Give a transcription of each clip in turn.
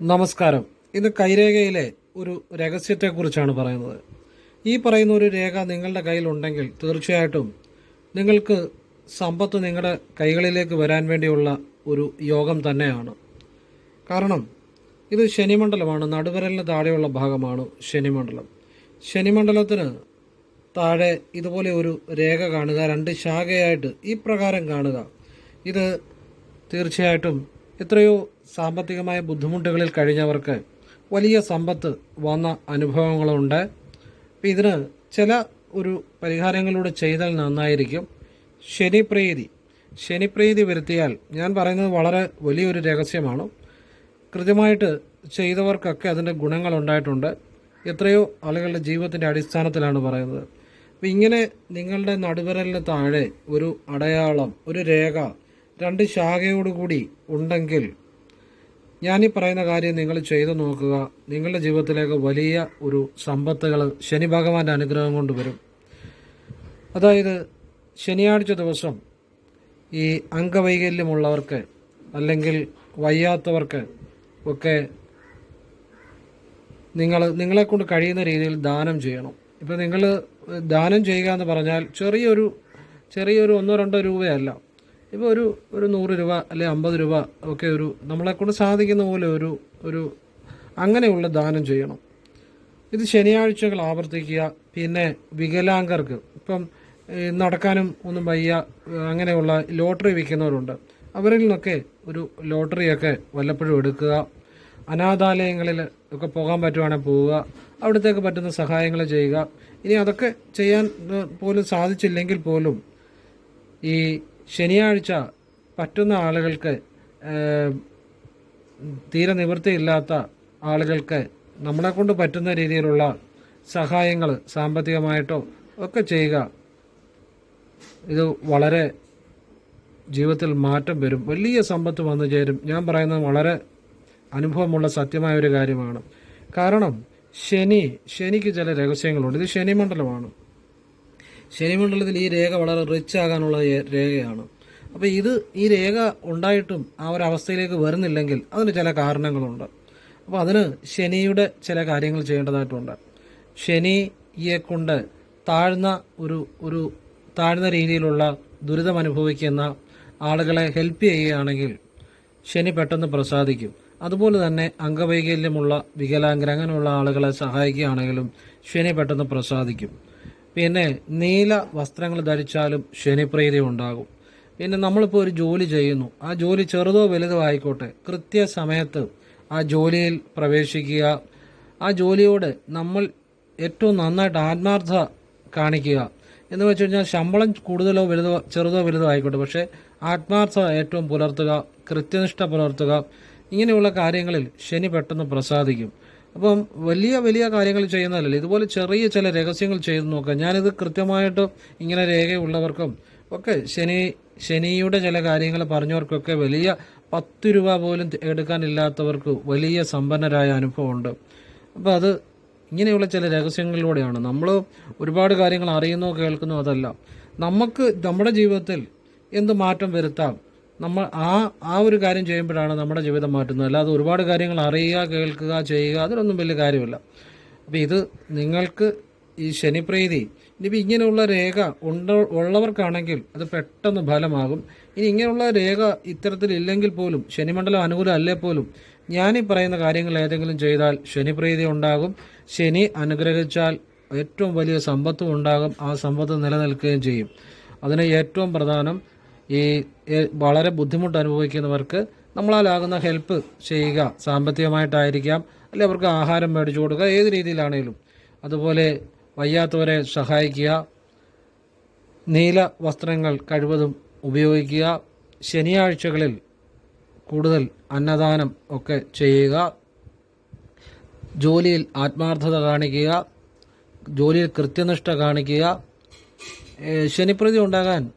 നമസ്കാരം. ഇത് കൈരേഖയിലെ ഒരു രഹസ്യത്തെക്കുറിച്ചാണ് പറയുന്നത്. ഈ പറയുന്ന ഒരു രേഖ നിങ്ങളുടെ കയ്യിലുണ്ടെങ്കിൽ തീർച്ചയായിട്ടും നിങ്ങൾക്ക് സമ്പത്ത് നിങ്ങളുടെ കൈകളിലേക്ക് വരാൻ വേണ്ടിയുള്ള ഒരു യോഗം തന്നെയാണ്. കാരണം ഇത് ശനിമണ്ഡലമാണ്. നടുവിരലിന് താഴെയുള്ള ഭാഗമാണ് ശനിമണ്ഡലം. ശനിമണ്ഡലത്തിന് താഴെ ഇതുപോലെ ഒരു രേഖ കാണുക രണ്ട് ശാഖയായിട്ട് ഈ പ്രകാരം കാണുക. ഇത് തീർച്ചയായിട്ടും എത്രയോ സാമ്പത്തികമായ ബുദ്ധിമുട്ടുകളിൽ കഴിഞ്ഞവർക്ക് വലിയ സമ്പത്ത് വന്ന അനുഭവങ്ങളുണ്ട്. അപ്പം ഇതിന് ചില ഒരു പരിഹാരങ്ങളിലൂടെ ചെയ്താൽ നന്നായിരിക്കും. ശനിപ്രീതി. ശനിപ്രീതി വരുത്തിയാൽ ഞാൻ പറയുന്നത് വളരെ വലിയൊരു രഹസ്യമാണ്. കൃത്യമായിട്ട് ചെയ്തവർക്കൊക്കെ അതിന്റെ ഗുണങ്ങളുണ്ടായിട്ടുണ്ട് എത്രയോ ആളുകളുടെ ജീവിതത്തിന്റെ അടിസ്ഥാനത്തിലാണ് പറയുന്നത്. അപ്പം ഇങ്ങനെ നിങ്ങളുടെ നടുവിരലിന് താഴെ ഒരു അടയാളം ഒരു രേഖ രണ്ട് ശാഖയോടുകൂടി ഉണ്ടെങ്കിൽ ഞാനീ പറയുന്ന കാര്യം നിങ്ങൾ ചെയ്തു നോക്കുക. നിങ്ങളുടെ ജീവിതത്തിലേക്ക് വലിയ ഒരു സമ്പത്തുകൾ ശനി ഭഗവാന്റെ അനുഗ്രഹം കൊണ്ട് വരും. അതായത് ശനിയാഴ്ച ദിവസം ഈ അംഗവൈകല്യമുള്ളവർക്ക് അല്ലെങ്കിൽ വയ്യാത്തവർക്ക് ഒക്കെ നിങ്ങൾ നിങ്ങളെക്കൊണ്ട് കഴിയുന്ന രീതിയിൽ ദാനം ചെയ്യണം. ഇപ്പോൾ നിങ്ങൾ ദാനം ചെയ്യുക എന്ന് പറഞ്ഞാൽ ചെറിയൊരു ചെറിയൊരു ഒന്നോ രണ്ടോ രൂപയല്ല. ഇപ്പോൾ ഒരു ഒരു നൂറ് രൂപ അല്ലെ അമ്പത് രൂപ ഒക്കെ ഒരു നമ്മളെക്കൊണ്ട് സാധിക്കുന്ന പോലെ ഒരു ഒരു അങ്ങനെയുള്ള ദാനം ചെയ്യണം. ഇത് ശനിയാഴ്ചകൾ ആവർത്തിക്കുക പിന്നെ വികലാംഗർക്ക് ഇപ്പം നടക്കാനും ഒന്നും വയ്യ അങ്ങനെയുള്ള ലോട്ടറി വിൽക്കുന്നവരുണ്ട്. അവരിൽ നിന്നൊക്കെ ഒരു ലോട്ടറിയൊക്കെ വല്ലപ്പോഴും എടുക്കുക അനാഥാലയങ്ങളിൽ ഒക്കെ പോകാൻ പറ്റുവാണെങ്കിൽ പോവുക അവിടത്തേക്ക് പറ്റുന്ന സഹായങ്ങൾ ചെയ്യുക. ഇനി അതൊക്കെ ചെയ്യാൻ പോലും സാധിച്ചില്ലെങ്കിൽ പോലും ഈ ശനിയാഴ്ച പറ്റുന്ന ആളുകൾക്ക് തീരെ നിവൃത്തിയില്ലാത്ത ആളുകൾക്ക് നമ്മളെ കൊണ്ട് പറ്റുന്ന രീതിയിലുള്ള സഹായങ്ങൾ സാമ്പത്തികമായിട്ടോ ഒക്കെ ചെയ്യുക. ഇത് വളരെ ജീവിതത്തിൽ മാറ്റം വരും. വലിയ സമ്പത്ത് വന്നു ചേരും. ഞാൻ പറയുന്നത് വളരെ അനുഭവമുള്ള സത്യമായ ഒരു കാര്യമാണ്. കാരണം ശനി ശനിക്ക് ചില രഹസ്യങ്ങളുണ്ട്. ഇത് ശനിമണ്ഡലമാണ്. ശനിമണ്ഡലത്തിൽ ഈ രേഖ വളരെ റിച്ച് ആകാനുള്ള രേഖയാണ്. അപ്പോൾ ഇത് ഈ രേഖ ഉണ്ടായിട്ടും ആ ഒരു അവസ്ഥയിലേക്ക് വരുന്നില്ലെങ്കിൽ അതിന് ചില കാരണങ്ങളുണ്ട്. അപ്പോൾ അതിന് ശനിയുടെ ചില കാര്യങ്ങൾ ചെയ്യേണ്ടതായിട്ടുണ്ട്. ശനിയെ കൊണ്ട് താഴ്ന്ന ഒരു ഒരു താഴ്ന്ന രീതിയിലുള്ള ദുരിതം അനുഭവിക്കുന്ന ആളുകളെ ഹെൽപ്പ് ചെയ്യുകയാണെങ്കിൽ ശനി പെട്ടെന്ന് പ്രസാദിക്കും. അതുപോലെ തന്നെ അംഗവൈകല്യമുള്ള വികലാംഗർ അങ്ങനെയുള്ള ആളുകളെ സഹായിക്കുകയാണെങ്കിലും ശനി പെട്ടെന്ന് പ്രസാദിക്കും. പിന്നെ നീല വസ്ത്രങ്ങൾ ധരിച്ചാലും ശനിപ്രീതി ഉണ്ടാകും. പിന്നെ നമ്മളിപ്പോൾ ഒരു ജോലി ചെയ്യുന്നു. ആ ജോലി ചെറുതോ വലുതോ ആയിക്കോട്ടെ. കൃത്യസമയത്ത് ആ ജോലിയിൽ പ്രവേശിക്കുക. ആ ജോലിയോട് നമ്മൾ ഏറ്റവും നന്നായിട്ട് ആത്മാർത്ഥ കാണിക്കുക. എന്ന് വെച്ച് കഴിഞ്ഞാൽ ശമ്പളം കൂടുതലോ വലുതോ ചെറുതോ വലുതോ ആയിക്കോട്ടെ. പക്ഷേ ആത്മാർത്ഥ ഏറ്റവും പുലർത്തുക കൃത്യനിഷ്ഠ പുലർത്തുക ഇങ്ങനെയുള്ള കാര്യങ്ങളിൽ ശനി പെട്ടെന്ന് പ്രസാദിക്കും. അപ്പം വലിയ വലിയ കാര്യങ്ങൾ ചെയ്യുന്നതല്ലേ ഇതുപോലെ ചെറിയ ചില രഹസ്യങ്ങൾ ചെയ്തു നോക്കുക. ഞാനിത് കൃത്യമായിട്ട് ഇങ്ങനെ രേഖയുള്ളവർക്കും ഒക്കെ ശനി ശനിയുടെ ചില കാര്യങ്ങൾ പറഞ്ഞവർക്കൊക്കെ വലിയ പത്ത് രൂപ പോലും എടുക്കാനില്ലാത്തവർക്ക് വലിയ സമ്പന്നരായ അനുഭവമുണ്ട്. അപ്പോൾ അത് ഇങ്ങനെയുള്ള ചില രഹസ്യങ്ങളിലൂടെയാണ്. നമ്മൾ ഒരുപാട് കാര്യങ്ങൾ അറിയുന്നോ കേൾക്കുന്നോ അതല്ല. നമുക്ക് നമ്മുടെ ജീവിതത്തിൽ എന്ത് മാറ്റം വരുത്താം? നമ്മൾ ആ ആ ഒരു കാര്യം ചെയ്യുമ്പോഴാണ് നമ്മുടെ ജീവിതം മാറ്റുന്നത്. അല്ലാതെ ഒരുപാട് കാര്യങ്ങൾ അറിയുക കേൾക്കുക ചെയ്യുക അതിലൊന്നും വലിയ കാര്യമില്ല. അപ്പോൾ ഇത് നിങ്ങൾക്ക് ഈ ശനിപ്രീതി ഇനിയിപ്പോൾ ഇങ്ങനെയുള്ള രേഖ ഉണ്ട ഉള്ളവർക്കാണെങ്കിൽ അത് പെട്ടെന്ന് ഫലമാകും. ഇനി ഇങ്ങനെയുള്ള രേഖ ഇത്തരത്തിലില്ലെങ്കിൽ പോലും ശനിമണ്ഡലം അനുകൂലം അല്ലേ പോലും ഞാനീ പറയുന്ന കാര്യങ്ങൾ ഏതെങ്കിലും ചെയ്താൽ ശനിപ്രീതി ഉണ്ടാകും. ശനി അനുഗ്രഹിച്ചാൽ ഏറ്റവും വലിയ സമ്പത്തും ഉണ്ടാകും. ആ സമ്പത്ത് നിലനിൽക്കുകയും ചെയ്യും. അതിന് ഏറ്റവും പ്രധാനം ഈ വളരെ ബുദ്ധിമുട്ട് അനുഭവിക്കുന്നവർക്ക് നമ്മളാലാകുന്ന ഹെൽപ്പ് ചെയ്യുക. സാമ്പത്തികമായിട്ടായിരിക്കാം. അല്ലെ അവർക്ക് ആഹാരം മേടിച്ചു കൊടുക്കുക. ഏത് രീതിയിലാണേലും. അതുപോലെ വയ്യാത്തവരെ സഹായിക്കുക. നീല വസ്ത്രങ്ങൾ കഴിവതും ഉപയോഗിക്കുക. ശനിയാഴ്ചകളിൽ കൂടുതൽ അന്നദാനം ഒക്കെ ചെയ്യുക. ജോലിയിൽ ആത്മാർത്ഥത കാണിക്കുക. ജോലിയിൽ കൃത്യനിഷ്ഠ കാണിക്കുക. ശനിപ്രതി ഉണ്ടാകാൻ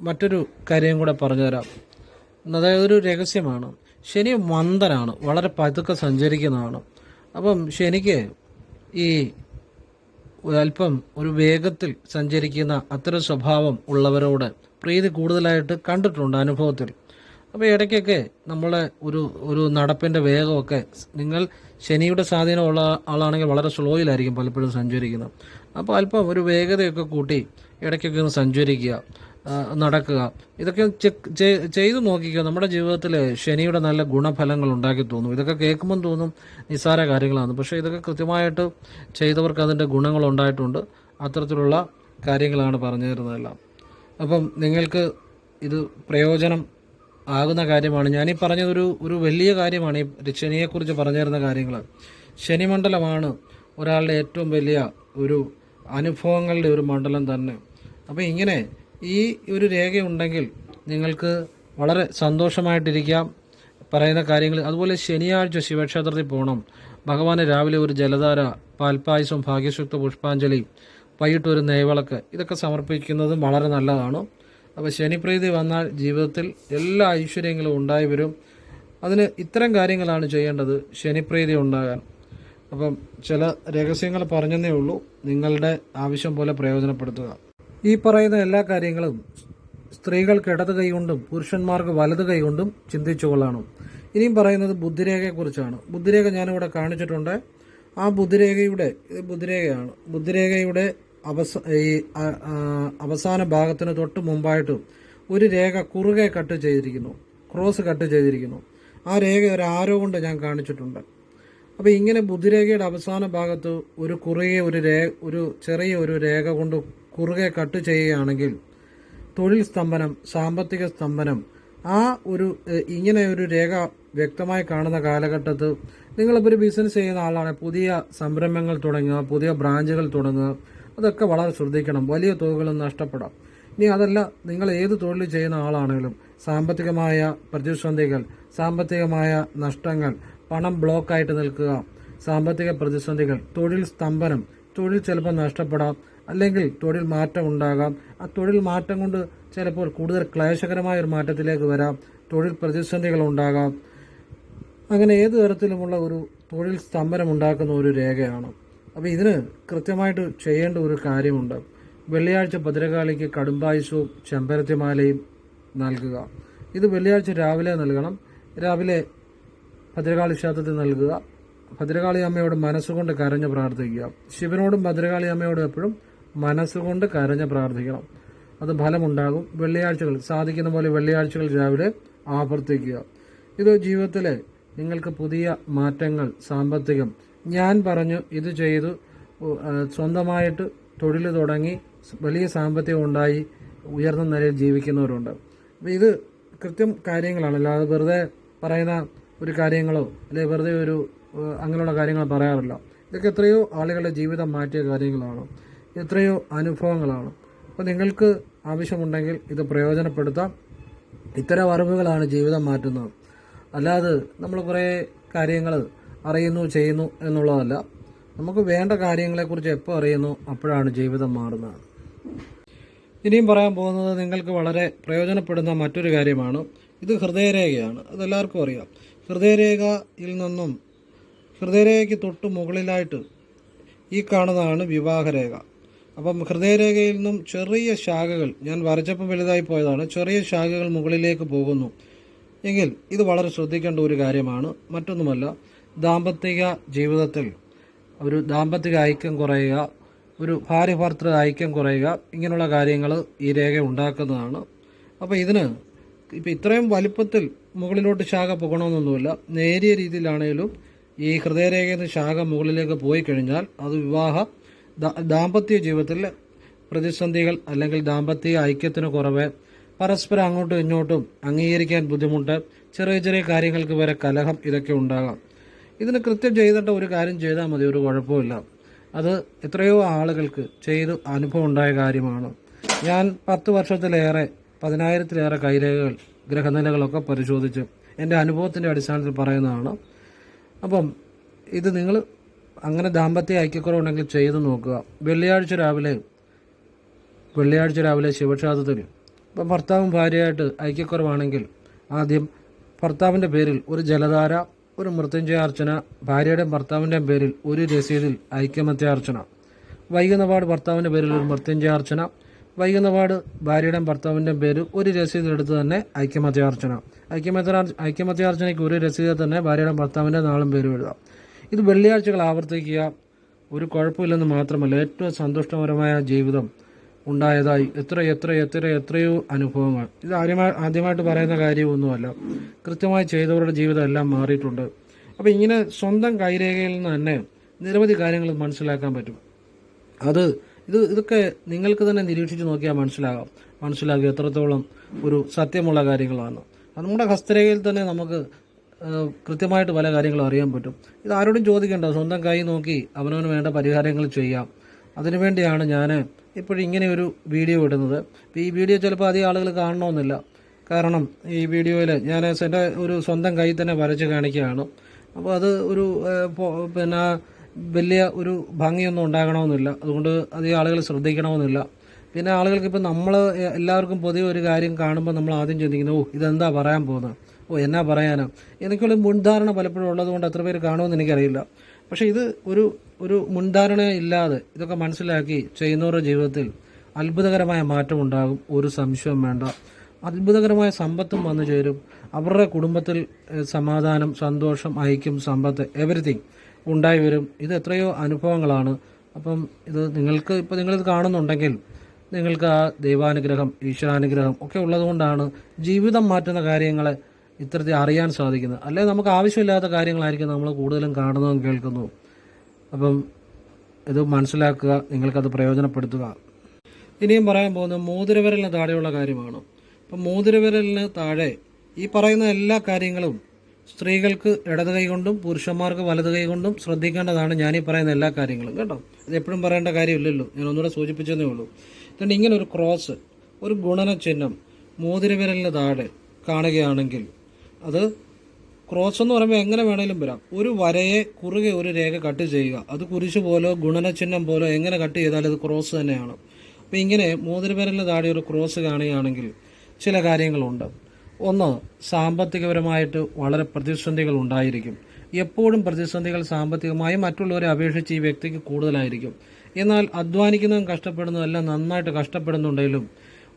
മറ്റൊരു കാര്യം കൂടെ പറഞ്ഞുതരാം. അതായത് ഒരു രഹസ്യമാണ്. ശനി മന്ദനാണ്. വളരെ പതുക്കെ സഞ്ചരിക്കുന്നതാണ്. അപ്പം ശനിക്ക് ഈ അല്പം ഒരു വേഗത്തിൽ സഞ്ചരിക്കുന്ന അത്തരം സ്വഭാവം ഉള്ളവരോട് പ്രീതി കൂടുതലായിട്ട് കണ്ടിട്ടുണ്ട് അനുഭവത്തിൽ. അപ്പോൾ ഇടയ്ക്കൊക്കെ നമ്മളെ ഒരു ഒരു നടപ്പിന്റെ വേഗമൊക്കെ നിങ്ങൾ ശനിയുടെ സ്വാധീനമുള്ള ആളാണെങ്കിൽ വളരെ സ്ലോയിലായിരിക്കും പലപ്പോഴും സഞ്ചരിക്കുന്നത്. അപ്പോൾ അല്പം ഒരു വേഗതയൊക്കെ കൂട്ടി ഇടയ്ക്കൊക്കെ ഒന്ന് സഞ്ചരിക്കുക. നടക്കുക. ഇതൊക്കെ ചെയ്തു നോക്കിക്കുക നമ്മുടെ ജീവിതത്തിൽ ശനിയുടെ നല്ല ഗുണഫലങ്ങൾ ഉണ്ടാക്കി തോന്നും. ഇതൊക്കെ കേൾക്കുമ്പം തോന്നും നിസ്സാര കാര്യങ്ങളാണ്. പക്ഷേ ഇതൊക്കെ കൃത്യമായിട്ട് ചെയ്തവർക്ക് അതിന്റെ ഗുണങ്ങൾ ഉണ്ടായിട്ടുണ്ട്. അത്തരത്തിലുള്ള കാര്യങ്ങളാണ് പറഞ്ഞു തരുന്നതെല്ലാം. അപ്പം നിങ്ങൾക്ക് ഇത് പ്രയോജനം ആകുന്ന കാര്യമാണ്. ഞാനീ പറഞ്ഞതൊരു ഒരു വലിയ കാര്യമാണ് ഈ ശനിയെക്കുറിച്ച് പറഞ്ഞു തരുന്ന കാര്യങ്ങൾ. ശനിമണ്ഡലമാണ് ഒരാളുടെ ഏറ്റവും വലിയ ഒരു അനുഭവങ്ങളുടെ ഒരു മണ്ഡലം തന്നെ. അപ്പോൾ ഇങ്ങനെ ഈ ഒരു രേഖയുണ്ടെങ്കിൽ നിങ്ങൾക്ക് വളരെ സന്തോഷമായിട്ടിരിക്കാം. പറയുന്ന കാര്യങ്ങൾ അതുപോലെ ശനിയാഴ്ച ശിവക്ഷേത്രത്തിൽ പോകണം ഭഗവാന് രാവിലെ ഒരു ജലധാര പാൽപ്പായസം ഭാഗ്യശുക്ത പുഷ്പാഞ്ജലി വൈകിട്ട് ഒരു നെയ്വിളക്ക് ഇതൊക്കെ സമർപ്പിക്കുന്നതും വളരെ നല്ലതാണ്. അപ്പോൾ ശനിപ്രീതി വന്നാൽ ജീവിതത്തിൽ എല്ലാ ഐശ്വര്യങ്ങളും ഉണ്ടായി വരും അതിന് ഇത്തരം കാര്യങ്ങളാണ് ചെയ്യേണ്ടത് ശനിപ്രീതി ഉണ്ടാകാൻ. അപ്പം ചില രഹസ്യങ്ങൾ പറഞ്ഞതേ ഉള്ളൂ. നിങ്ങളുടെ ആവശ്യം പോലെ പ്രയോജനപ്പെടുത്തുക. ഈ പറയുന്ന എല്ലാ കാര്യങ്ങളും സ്ത്രീകൾക്ക് ഇടത് കൈകൊണ്ടും പുരുഷന്മാർക്ക് വലത് കൈകൊണ്ടും ചിന്തിച്ചു കൊള്ളണം ഇനിയും പറയുന്നത് ബുദ്ധിരേഖയെക്കുറിച്ചാണ് ബുദ്ധിരേഖ ഞാനിവിടെ കാണിച്ചിട്ടുണ്ട്. ആ ബുദ്ധിരേഖയുടെ ഇത് ബുദ്ധിരേഖയാണ്. ബുദ്ധിരേഖയുടെ അവസ ഈ അവസാന ഭാഗത്തിന് തൊട്ട് മുമ്പായിട്ട് ഒരു രേഖ കുറുകെ കട്ട് ചെയ്തിരിക്കുന്നു. ക്രോസ് കട്ട് ചെയ്തിരിക്കുന്നു. ആ രേഖ ഒരു ആരോ കൊണ്ട് ഞാൻ കാണിച്ചിട്ടുണ്ട്. അപ്പോൾ ഇങ്ങനെ ബുദ്ധിരേഖയുടെ അവസാന ഭാഗത്ത് ഒരു കുറുകെ ഒരു രേ ഒരു ചെറിയ ഒരു രേഖ കൊണ്ട് കുറുകെ കട്ട് ചെയ്യുകയാണെങ്കിൽ തൊഴിൽ സ്തംഭനം സാമ്പത്തിക സ്തംഭനം ആ ഒരു ഇങ്ങനെ ഒരു രേഖ വ്യക്തമായി കാണുന്ന കാലഘട്ടത്ത് നിങ്ങളിപ്പോൾ ഒരു ബിസിനസ് ചെയ്യുന്ന ആളാണ് പുതിയ സംരംഭങ്ങൾ തുടങ്ങുക പുതിയ ബ്രാഞ്ചുകൾ തുടങ്ങുക അതൊക്കെ വളരെ ശ്രദ്ധിക്കണം വലിയ തുകകളൊന്നും നഷ്ടപ്പെടാം. ഇനി അതല്ല നിങ്ങൾ ഏത് തൊഴിൽ ചെയ്യുന്ന ആളാണെങ്കിലും സാമ്പത്തികമായ പ്രതിസന്ധികൾ സാമ്പത്തികമായ നഷ്ടങ്ങൾ പണം ബ്ലോക്കായിട്ട് നിൽക്കുക സാമ്പത്തിക പ്രതിസന്ധികൾ തൊഴിൽ സ്തംഭനം തൊഴിൽ ചിലപ്പോൾ നഷ്ടപ്പെടാം അല്ലെങ്കിൽ തൊഴിൽ മാറ്റം ഉണ്ടാകാം. ആ തൊഴിൽ മാറ്റം കൊണ്ട് ചിലപ്പോൾ കൂടുതൽ ക്ലേശകരമായ ഒരു മാറ്റത്തിലേക്ക് വരാം തൊഴിൽ പ്രതിസന്ധികൾ ഉണ്ടാകാം. അങ്ങനെ ഏത് തരത്തിലുമുള്ള ഒരു തൊഴിൽ സ്തംഭനം ഉണ്ടാക്കുന്ന ഒരു രേഖയാണ്. അപ്പോൾ ഇതിന് കൃത്യമായിട്ട് ചെയ്യേണ്ട ഒരു കാര്യമുണ്ട്. വെള്ളിയാഴ്ച ഭദ്രകാളിക്ക് കടുംബായുസവും ചെമ്പരത്തിമാലയും നൽകുക. ഇത് വെള്ളിയാഴ്ച രാവിലെ നൽകണം. രാവിലെ ഭദ്രകാളി ക്ഷേത്രത്തിൽ നൽകുക. ഭദ്രകാളി അമ്മയോട് മനസ്സുകൊണ്ട് കരഞ്ഞ് പ്രാർത്ഥിക്കുക. ശിവനോടും ഭദ്രകാളി അമ്മയോടും എപ്പോഴും മനസ്സുകൊണ്ട് കരഞ്ഞ് പ്രാർത്ഥിക്കണം. അത് ഫലമുണ്ടാകും. വെള്ളിയാഴ്ചകൾ സാധിക്കുന്ന പോലെ വെള്ളിയാഴ്ചകൾ രാവിലെ ആവർത്തിക്കുക. ഇത് ജീവിതത്തിലെ നിങ്ങൾക്ക് പുതിയ മാറ്റങ്ങൾ സാമ്പത്തികം. ഞാൻ പറഞ്ഞു ഇത് ചെയ്തു സ്വന്തമായിട്ട് തൊഴിൽ തുടങ്ങി വലിയ സാമ്പത്തികം ഉണ്ടായി ഉയർന്ന നിലയിൽ ജീവിക്കുന്നവരുണ്ട്. ഇത് കൃത്യം കാര്യങ്ങളാണ്. അല്ലാതെ വെറുതെ പറയുന്ന ഒരു കാര്യങ്ങളോ അല്ലെങ്കിൽ വെറുതെ ഒരു അങ്ങനെയുള്ള കാര്യങ്ങൾ പറയാറില്ല. ഇതൊക്കെ എത്രയോ ആളുകളുടെ ജീവിതം മാറ്റിയ കാര്യങ്ങളാണ്. എത്രയോ അനുഭവങ്ങളാണ്. അപ്പോൾ നിങ്ങൾക്ക് ആവശ്യമുണ്ടെങ്കിൽ ഇത് പ്രയോജനപ്പെടുത്താം. ഇത്തരം അറിവുകളാണ് ജീവിതം മാറ്റുന്നത്. അല്ലാതെ നമ്മൾ കുറേ കാര്യങ്ങൾ അറിയുന്നു ചെയ്യുന്നു എന്നുള്ളതല്ല. നമുക്ക് വേണ്ട കാര്യങ്ങളെക്കുറിച്ച് എപ്പോൾ അറിയുന്നു അപ്പോഴാണ് ജീവിതം മാറുന്നത്. ഇനിയും പറയാൻ പോകുന്നത് നിങ്ങൾക്ക് വളരെ പ്രയോജനപ്പെടുന്ന മറ്റൊരു കാര്യമാണ്. ഇത് ഹൃദയരേഖയാണ്. അതെല്ലാവർക്കും അറിയാം. ഹൃദയരേഖയിൽ നിന്നും ഹൃദയരേഖയ്ക്ക് തൊട്ട് മുകളിലായിട്ട് ഈ കാണുന്നതാണ് വിവാഹരേഖ. അപ്പം ഹൃദയരേഖയിൽ നിന്നും ചെറിയ ശാഖകൾ ഞാൻ വരച്ചപ്പോൾ വലുതായി പോയതാണ് ചെറിയ ശാഖകൾ മുകളിലേക്ക് പോകുന്നു. എങ്കിൽ ഇത് വളരെ ശ്രദ്ധിക്കേണ്ട ഒരു കാര്യമാണ്. മറ്റൊന്നുമല്ല ദാമ്പത്തിക ജീവിതത്തിൽ ഒരു ദാമ്പത്തിക ഐക്യം കുറയുക ഒരു ഭാര്യ ഭർത്തൃ ഐക്യം കുറയുക ഇങ്ങനെയുള്ള കാര്യങ്ങൾ ഈ രേഖ ഉണ്ടാക്കുന്നതാണ്. അപ്പോൾ ഇതിന് ഇപ്പം ഇത്രയും വലിപ്പത്തിൽ മുകളിലോട്ട് ശാഖ പോകണമെന്നൊന്നുമില്ല നേരിയ രീതിയിലാണെങ്കിലും ഈ ഹൃദയരേഖയിൽ നിന്ന് ശാഖ മുകളിലേക്ക് പോയി കഴിഞ്ഞാൽ അത് വിവാഹ ദാമ്പത്യ ജീവിതത്തിൽ പ്രതിസന്ധികൾ അല്ലെങ്കിൽ ദാമ്പത്യ ഐക്യത്തിന് കുറവ് പരസ്പരം അങ്ങോട്ടും ഇങ്ങോട്ടും അംഗീകരിക്കാൻ ബുദ്ധിമുട്ട് ചെറിയ ചെറിയ കാര്യങ്ങൾക്ക് വരെ കലഹം ഇതൊക്കെ ഉണ്ടാകാം. ഇതിന് കൃത്യം ചെയ്തിട്ട് ഒരു കാര്യം ചെയ്താൽ മതി ഒരു കുഴപ്പമില്ല. അത് എത്രയോ ആളുകൾക്ക് ചെയ്ത് അനുഭവം ഉണ്ടായ കാര്യമാണ്. ഞാൻ പത്ത് വർഷത്തിലേറെ പതിനായിരത്തിലേറെ കൈരേഖകൾ ഗ്രഹനിലകളൊക്കെ പരിശോധിച്ച് എന്റെ അനുഭവത്തിന്റെ അടിസ്ഥാനത്തിൽ പറയുന്നതാണ്. അപ്പം ഇത് നിങ്ങൾ അങ്ങനെ ദാമ്പത്യ ഐക്യക്കുറവുണ്ടെങ്കിൽ ചെയ്ത് നോക്കുക. വെള്ളിയാഴ്ച രാവിലെ വെള്ളിയാഴ്ച രാവിലെ ശിവക്ഷേത്രത്തിൽ ഇപ്പം ഭർത്താവും ഭാര്യയായിട്ട് ഐക്യക്കുറവാണെങ്കിൽ ആദ്യം ഭർത്താവിന്റെ പേരിൽ ഒരു ജലധാര ഒരു മൃത്യുഞ്ജയാർച്ചന ഭാര്യയുടെയും ഭർത്താവിന്റെയും പേരിൽ ഒരു രസീതിൽ ഐക്യമത്യാർച്ചന. വൈകുന്നപാട് ഭർത്താവിന്റെ പേരിൽ ഒരു മൃത്യുഞ്ജയാർച്ചന വൈകുന്ന പാട് ഭാര്യയുടെയും ഭർത്താവിന്റെയും പേര് ഒരു രസീതെടുത്ത് തന്നെ ഐക്യമത്യാർച്ചന. ഐക്യമത്യ ഐക്യമത്യാർച്ചനയ്ക്ക് ഒരു രസീതിൽ തന്നെ ഭാര്യയുടെയും ഭർത്താവിന്റെ നാളും പേരും എഴുതാം. ഇത് വെള്ളിയാഴ്ചകൾ ആവർത്തിക്കുക ഒരു കുഴപ്പമില്ലെന്ന് മാത്രമല്ല ഏറ്റവും സന്തുഷ്ടപരമായ ജീവിതം ഉണ്ടായതായി. എത്ര എത്ര എത്ര എത്രയോ അനുഭവങ്ങൾ. ഇത് ആദ്യമായി ആദ്യമായിട്ട് പറയുന്ന കാര്യമൊന്നുമല്ല. കൃത്യമായി ചെയ്തവരുടെ ജീവിതം എല്ലാം മാറിയിട്ടുണ്ട്. അപ്പോൾ ഇങ്ങനെ സ്വന്തം കൈരേഖയിൽ നിന്ന് തന്നെ നിരവധി കാര്യങ്ങൾ മനസ്സിലാക്കാൻ പറ്റും. അത് ഇത് ഇതൊക്കെ നിങ്ങൾക്ക് തന്നെ നിരീക്ഷിച്ച് നോക്കിയാൽ മനസ്സിലാകാം. മനസ്സിലാക്കുക എത്രത്തോളം ഒരു സത്യമുള്ള കാര്യങ്ങളാണ്. നമ്മുടെ ഹസ്തരേഖയിൽ തന്നെ നമുക്ക് കൃത്യമായിട്ട് പല കാര്യങ്ങളും അറിയാൻ പറ്റും. ഇത് ആരോടും ചോദിക്കേണ്ട. സ്വന്തം കൈ നോക്കി അവനവന് വേണ്ട പരിഹാരങ്ങൾ ചെയ്യാം. അതിനുവേണ്ടിയാണ് ഞാൻ ഇപ്പോഴും ഇങ്ങനെ ഒരു വീഡിയോ ഇടുന്നത്. ഈ വീഡിയോ ചിലപ്പോൾ അധികം ആളുകൾ കാണണമെന്നില്ല കാരണം ഈ വീഡിയോയിൽ ഞാൻ എന്റെ ഒരു സ്വന്തം കൈ തന്നെ വരച്ച് കാണിക്കുകയാണ്. അപ്പോൾ അത് ഒരു പിന്നെ വലിയ ഒരു ഭംഗിയൊന്നും ഉണ്ടാകണമെന്നില്ല. അതുകൊണ്ട് അധികം ആളുകൾ ശ്രദ്ധിക്കണമെന്നില്ല. പിന്നെ ആളുകൾക്ക് ഇപ്പം നമ്മൾ എല്ലാവർക്കും പൊതുവെ ഒരു കാര്യം കാണുമ്പോൾ നമ്മൾ ആദ്യം ചിന്തിക്കുന്നത് ഓ ഇതെന്താ പറയാൻ പോകുന്നത്? ഓ എന്നാ പറയാനാ? എനിക്കുള്ള മുൻധാരണ പലപ്പോഴും ഉള്ളതുകൊണ്ട് എത്ര പേര് കാണുമെന്ന് എനിക്കറിയില്ല. പക്ഷേ ഇത് ഒരു ഒരു മുൻധാരണ ഇല്ലാതെ ഇതൊക്കെ മനസ്സിലാക്കി ചെയ്യുന്നവരുടെ ജീവിതത്തിൽ അത്ഭുതകരമായ മാറ്റം ഉണ്ടാകും. ഒരു സംശയവും വേണ്ട. അത്ഭുതകരമായ സമ്പത്തും വന്നു ചേരും. അവരുടെ കുടുംബത്തിൽ സമാധാനം സന്തോഷം ഐക്യം സമ്പത്ത് എവറിത്തിങ് ഉണ്ടായി വരും. ഇത് എത്രയോ അനുഭവങ്ങളാണ്. അപ്പം ഇത് നിങ്ങൾക്ക് ഇപ്പോൾ നിങ്ങളിത് കാണുന്നുണ്ടെങ്കിൽ നിങ്ങൾക്ക് ആ ദൈവാനുഗ്രഹം ഈശ്വരാനുഗ്രഹം ഒക്കെ ഉള്ളതുകൊണ്ടാണ് ജീവിതം മാറ്റുന്ന കാര്യങ്ങളെ ഇത്തരത്തിൽ അറിയാൻ സാധിക്കുന്നത്. അല്ലെ? നമുക്ക് ആവശ്യമില്ലാത്ത കാര്യങ്ങളായിരിക്കും നമ്മൾ കൂടുതലും കാണുന്നതും കേൾക്കുന്നതും. അപ്പം ഇത് മനസ്സിലാക്കുക നിങ്ങൾക്കത് പ്രയോജനപ്പെടുത്തുക. ഇനിയും പറയാൻ പോകുന്ന മോതിരവിരലിന് താഴെയുള്ള കാര്യമാണ്. അപ്പം മോതിരവിരലിന് താഴെ ഈ പറയുന്ന എല്ലാ കാര്യങ്ങളും സ്ത്രീകൾക്ക് ഇടത് കൈകൊണ്ടും പുരുഷന്മാർക്ക് വലത് കൈകൊണ്ടും ശ്രദ്ധിക്കേണ്ടതാണ് ഞാനീ പറയുന്ന എല്ലാ കാര്യങ്ങളും കേട്ടോ? ഇത് എപ്പോഴും പറയേണ്ട കാര്യമില്ലല്ലോ. ഞാൻ ഒന്നുകൂടെ സൂചിപ്പിച്ചതേ ഉള്ളൂ. എന്നിട്ട് ഇങ്ങനെ ഒരു ക്രോസ് ഒരു ഗുണന ചിഹ്നം മോതിരവിരലിന് താഴെ കാണുകയാണെങ്കിൽ അത് ക്രോസ് എന്ന് പറയുമ്പോൾ എങ്ങനെ വേണേലും വരാം. ഒരു വരയെ കുറുകെ ഒരു രേഖ കട്ട് ചെയ്യുക. അത് കുരിശ് പോലോ ഗുണനചിഹ്നം പോലോ എങ്ങനെ കട്ട് ചെയ്താലും അത് ക്രോസ് തന്നെയാണ്. അപ്പോൾ ഇങ്ങനെ മോതിരവിരലിന് താഴെ ഒരു ക്രോസ് കാണുകയാണെങ്കിൽ ചില കാര്യങ്ങളുണ്ട്. ഒന്ന് സാമ്പത്തികപരമായിട്ട് വളരെ പ്രതിസന്ധികൾ ഉണ്ടായിരിക്കും. എപ്പോഴും പ്രതിസന്ധികൾ സാമ്പത്തികമായി മറ്റുള്ളവരെ അപേക്ഷിച്ച് ഈ വ്യക്തിക്ക് കൂടുതലായിരിക്കും. എന്നാൽ അധ്വാനിക്കുന്നതും കഷ്ടപ്പെടുന്നതും എല്ലാം നന്നായിട്ട് കഷ്ടപ്പെടുന്നുണ്ടെങ്കിലും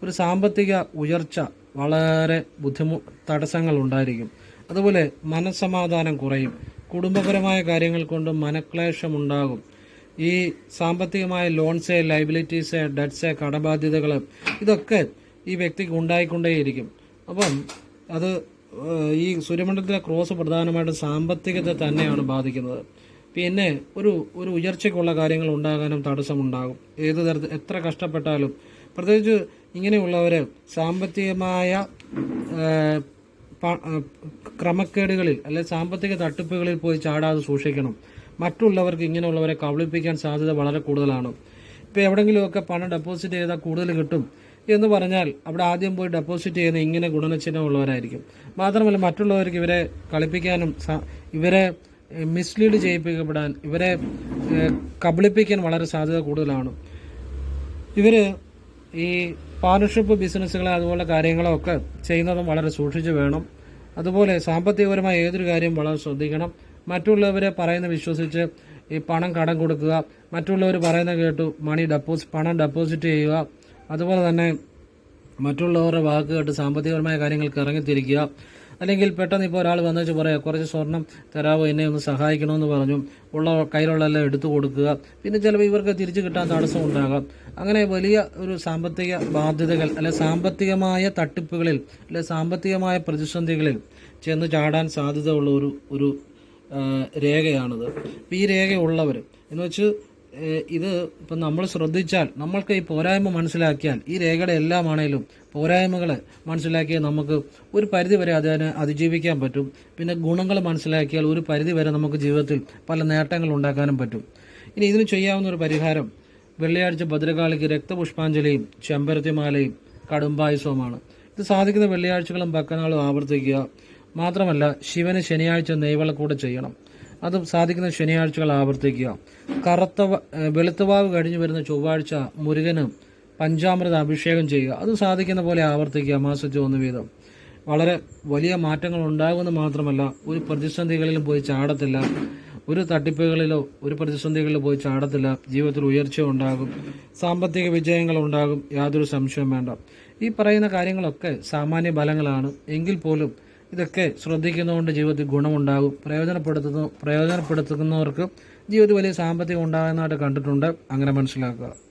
ഒരു സാമ്പത്തിക ഉയർച്ച വളരെ ബുദ്ധിമു തടസ്സങ്ങൾ ഉണ്ടായിരിക്കും. അതുപോലെ മനസ്സമാധാനം കുറയും. കുടുംബപരമായ കാര്യങ്ങൾ കൊണ്ട് മനക്ലേശം ഉണ്ടാകും. ഈ സാമ്പത്തികമായ ലോൺസ് ലൈബിലിറ്റീസ് ഡെറ്റ്സ് കടബാധ്യതകൾ ഇതൊക്കെ ഈ വ്യക്തിക്ക് ഉണ്ടായിക്കൊണ്ടേയിരിക്കും. അപ്പം അത് ഈ സൂര്യമണ്ഡലത്തിലെ ക്രോസ് പ്രധാനമായിട്ടും സാമ്പത്തികത്തെ തന്നെയാണ് ബാധിക്കുന്നത്. പിന്നെ ഒരു ഒരു ഉയർച്ചയ്ക്കുള്ള കാര്യങ്ങൾ ഉണ്ടാകാനും തടസ്സമുണ്ടാകും. ഏത് തരത്തിൽ എത്ര കഷ്ടപ്പെട്ടാലും. പ്രത്യേകിച്ച് ഇങ്ങനെയുള്ളവർ സാമ്പത്തികമായ ക്രമക്കേടുകളിൽ അല്ലെ സാമ്പത്തിക തട്ടിപ്പുകളിൽ പോയി ചാടാതെ സൂക്ഷിക്കണം. മറ്റുള്ളവർക്ക് ഇങ്ങനെയുള്ളവരെ കബളിപ്പിക്കാൻ സാധ്യത വളരെ കൂടുതലാണ്. ഇപ്പോൾ എവിടെയെങ്കിലുമൊക്കെ പണം ഡെപ്പോസിറ്റ് ചെയ്താൽ കൂടുതൽ കിട്ടും. എന്ന് പറഞ്ഞാൽ അവിടെ ആദ്യം പോയി ഡെപ്പോസിറ്റ് ചെയ്യുന്ന ഇങ്ങനെ ഗുണനച്ചിഹ്നം ഉള്ളവരായിരിക്കും മാത്രമല്ല മറ്റുള്ളവർക്ക് ഇവരെ കളിപ്പിക്കാനും ഇവരെ മിസ്ലീഡ് ചെയ്യിപ്പിക്കപ്പെടാൻ ഇവരെ കബളിപ്പിക്കാൻ വളരെ സാധ്യത കൂടുതലാണ്. ഇവർ ഈ പാർട്ണർഷിപ്പ് ബിസിനസ്സുകൾ അതുപോലെ കാര്യങ്ങളൊക്കെ ചെയ്യുന്നതും വളരെ സൂക്ഷിച്ച് വേണം. അതുപോലെ സാമ്പത്തികപരമായ ഏതൊരു കാര്യം വളരെ ശ്രദ്ധിക്കണം. മറ്റുള്ളവരെ പറയുന്ന വിശ്വസിച്ച് ഈ പണം കടം കൊടുക്കുക. മറ്റുള്ളവർ പറയുന്ന കേട്ടു മണി ഡെപ്പോസിറ്റ് പണം ഡെപ്പോസിറ്റ് ചെയ്യുക. അതുപോലെ തന്നെ മറ്റുള്ളവരുടെ വാക്ക് കേട്ട് സാമ്പത്തികപരമായ കാര്യങ്ങൾക്ക് ഇറങ്ങിത്തിരിക്കുക. അല്ലെങ്കിൽ പെട്ടെന്ന് ഇപ്പോൾ ഒരാൾ വന്നു വെച്ച് പറയാം കുറച്ച് സ്വർണം തരാവോ എന്നെ ഒന്ന് സഹായിക്കണമെന്ന് പറഞ്ഞു ഉള്ള കയ്യിലുള്ളതെല്ലാം എടുത്തു കൊടുക്കുക. പിന്നെ ചിലപ്പോൾ ഇവർക്ക് തിരിച്ചു കിട്ടാൻ തടസ്സം ഉണ്ടാകാം. അങ്ങനെ വലിയ ഒരു സാമ്പത്തിക ബാധ്യതകൾ അല്ലെ സാമ്പത്തികമായ തട്ടിപ്പുകളിൽ അല്ലെ സാമ്പത്തികമായ പ്രതിസന്ധികളിൽ ചെന്ന് ചാടാൻ സാധ്യതയുള്ള ഒരു ഒരു രേഖയാണിത്. ഈ രേഖയുള്ളവർ എന്ന് വെച്ച് ഇത് ഇപ്പം നമ്മൾ ശ്രദ്ധിച്ചാൽ നമ്മൾക്ക് ഈ പോരായ്മ മനസ്സിലാക്കിയാൽ ഈ രേഖയുടെ എല്ലാമാണേലും പോരായ്മകൾ മനസ്സിലാക്കിയാൽ നമുക്ക് ഒരു പരിധി വരെ അതിനെ അതിജീവിക്കാൻ പറ്റും. പിന്നെ ഗുണങ്ങൾ മനസ്സിലാക്കിയാൽ ഒരു പരിധി വരെ നമുക്ക് ജീവിതത്തിൽ പല നേട്ടങ്ങൾ ഉണ്ടാക്കാനും പറ്റും. ഇനി ഇതിന് ചെയ്യാവുന്ന ഒരു പരിഹാരം വെള്ളിയാഴ്ച ഭദ്രകാളിക്ക് രക്തപുഷ്പാഞ്ജലിയും ചെമ്പരത്തിമാലയും കടുംബായുസവുമാണ് ഇത് സാധിക്കുന്ന വെള്ളിയാഴ്ചകളും പക്കനാളും ആവർത്തിക്കുക. മാത്രമല്ല ശിവന് ശനിയാഴ്ച നെയ്വളക്കൂടെ ചെയ്യണം. അത് സാധിക്കുന്ന ശനിയാഴ്ചകൾ ആവർത്തിക്കുക. കറുത്ത വെളുത്തവാവ് കഴിഞ്ഞു വരുന്ന ചൊവ്വാഴ്ച മുരുകന് പഞ്ചാമൃത അഭിഷേകം ചെയ്യുക. അത് സാധിക്കുന്ന പോലെ ആവർത്തിക്കുക മാസത്തിൽ ഒന്ന് വീതം. വളരെ വലിയ മാറ്റങ്ങൾ ഉണ്ടാകുമെന്ന് മാത്രമല്ല ഒരു പ്രതിസന്ധികളിലും പോയി ചാടത്തില്ല. ഒരു തട്ടിപ്പുകളിലോ ഒരു പ്രതിസന്ധികളിലോ പോയി ചാടത്തില്ല. ജീവിതത്തിൽ ഉയർച്ച ഉണ്ടാകും. സാമ്പത്തിക വിജയങ്ങൾ ഉണ്ടാകും. യാതൊരു സംശയവും വേണ്ട. ഈ പറയുന്ന കാര്യങ്ങളൊക്കെ സാമാന്യ ഫലങ്ങളാണ്. എങ്കിൽ പോലും ഇതൊക്കെ ശ്രദ്ധിക്കുന്നതുകൊണ്ട് ജീവിതത്തിൽ ഗുണമുണ്ടാകും. പ്രയോജനപ്പെടുത്തുന്ന പ്രയോജനപ്പെടുത്തുന്നവർക്ക് ജീവിതത്തിൽ വലിയ സാമ്പത്തികം ഉണ്ടാകുന്നതായിട്ട് കണ്ടിട്ടുണ്ട്. അങ്ങനെ മനസ്സിലാക്കുക.